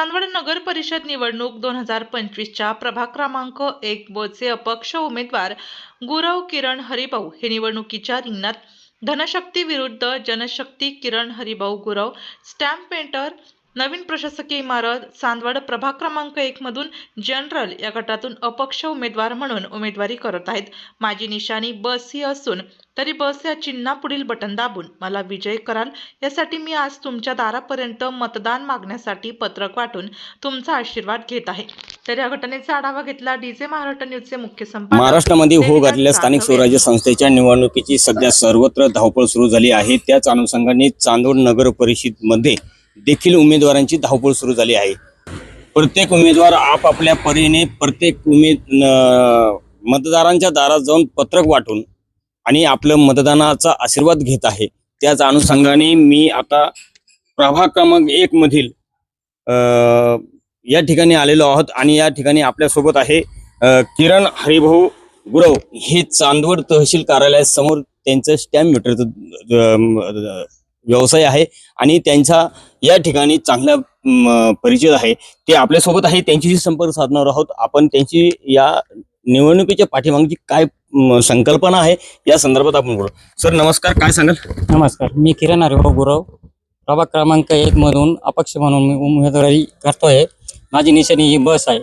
चांदवड नगर परिषद निवडणूक दोन हजार पंचवीसच्या प्रभाग क्रमांक एक ब चे अपक्ष उमेदवार गुरव किरण हरिभाऊ हे निवडणुकीच्या रिंगणात. धनशक्ती विरुद्ध जनशक्ती किरण हरिभाऊ गुरव स्टॅम्प पेंटर नवीन प्रशासकीय इमारत चांदवड प्रभाग क्रमांक एक मधून जनरल या गटातून अपक्ष उमेदवार म्हणून उमेदवारी करत आहेत. माझी निशाणी बस ही असून तरी बस या चिन्हापुढील बटन दाबून मला विजय कराल यासाठी मी आज तुमच्या दारापर्यंत मतदान मागण्यासाठी पत्रक वाटून तुमचा आशीर्वाद घेत आहे. तर या घटनेचा आढावा घेतला डीजे महाराष्ट्र न्यूजचे मुख्य संपादक महाराष्ट्रामध्ये हो घातलेल्या स्थानिक स्वराज्य संस्थेच्या निवडणुकीची सध्या सर्वत्र धावपळ सुरू झाली आहे. त्याच अनुषंगाने चांदोड नगर परिषदमध्ये देखील उमेदवारांची धावपळ सुरू झाली आहे. प्रत्येक उमेदवार आपापल्या परीने प्रत्येक उमेद मतदारांच्या दारात जाऊन पत्रक वाटून आणि आपलं मतदानाचा आशीर्वाद घेत आहे. त्याच अनुषंगाने मी आता प्रभाग क्रमांक एक मधील या ठिकाणी आलेलो आहोत आणि या ठिकाणी आपल्यासोबत आहे किरण हरिभाऊ गुरव. हे चांदवड तहसील कार्यालयासमोर त्यांचं स्टॅम्प मीटरचं व्यवसाय आहे आणि त्यांचा या ठिकाणी चांगला परिचय आहे. ते आपल्यासोबत आहे त्यांच्याशी संपर्क साधणार आहोत. आपण त्यांची या निवडणुकीच्या पाठीमागची काय संकल्पना आहे या संदर्भात आपण बोलू. सर नमस्कार. काय सांगाल? नमस्कार. मी किरण हरिभाऊ गुरव. प्रभाग क्रमांक एक मधून अपक्ष म्हणून मी उमेदवारी करतोय. माझी निशाणी ही बस आहे.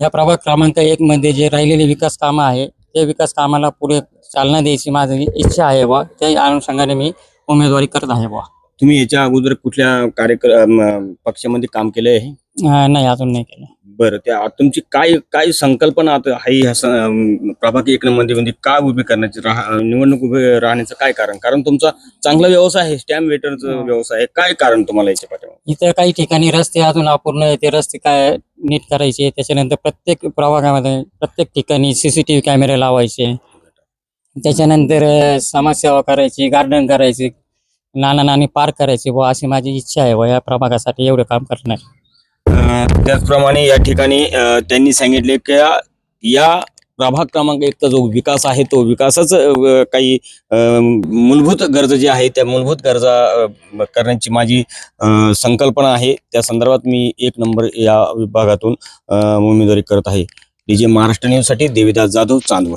या प्रभाग क्रमांक एक मध्ये जे राहिलेले विकास कामं आहे ते विकास कामाला पुढे चालना द्यायची माझी इच्छा आहे बा त्या अनुषंगाने मी उमेदवारी करत आहे बा तुम्ही याच्या अगोदर कुठल्या कार्यक्रम पक्षामध्ये काम केलं आहे? अं, नाही अजून नाही केलं. बरं त्या तुमची काय काय संकल्पना आता आहे ह्या स- अं, प्रभाग एक मध्ये म्हणजे काय उभी करण्याची राह- निवडणूक उभे राहण्याचं काय कारण? कारण तुमचा चांगला व्यवसाय आहे स्टॅम्प वेटरचा. व्यवसाय आहे. काय कारण तुम्हाला याच्या पाठीमागे? इथं काही ठिकाणी रस्ते अजून अपूर्ण आहे ते रस्ते काय नीट करायचे त्याच्यानंतर प्रत्येक प्रभागामध्ये प्रत्येक ठिकाणी सीसीटीव्ही कॅमेरे लावायचे. त्याच्यानंतर अं, समाजसेवा करायची गार्डन करायची नाना नानी पार्क करायची व अशी माझी इच्छा आहे व या प्रभागासाठी एवढं काम करणार. अं, त्याचप्रमाणे या ठिकाणी अं, त्यांनी सांगितले की या- या प्रभाग क्रमांक एकचा जो विकास आहे तो विकासाच अं, काही अं, मूलभूत गरजा जे आहे त्या मूलभूत गरजा अं, करण्याची माझी अं, संकल्पना आहे. त्या संदर्भात मी एक नंबर या विभागातून अं, उमेदवारी करत आहे. डी जे महाराष्ट्र न्यूजसाठी देविदास जाधव चांदवड.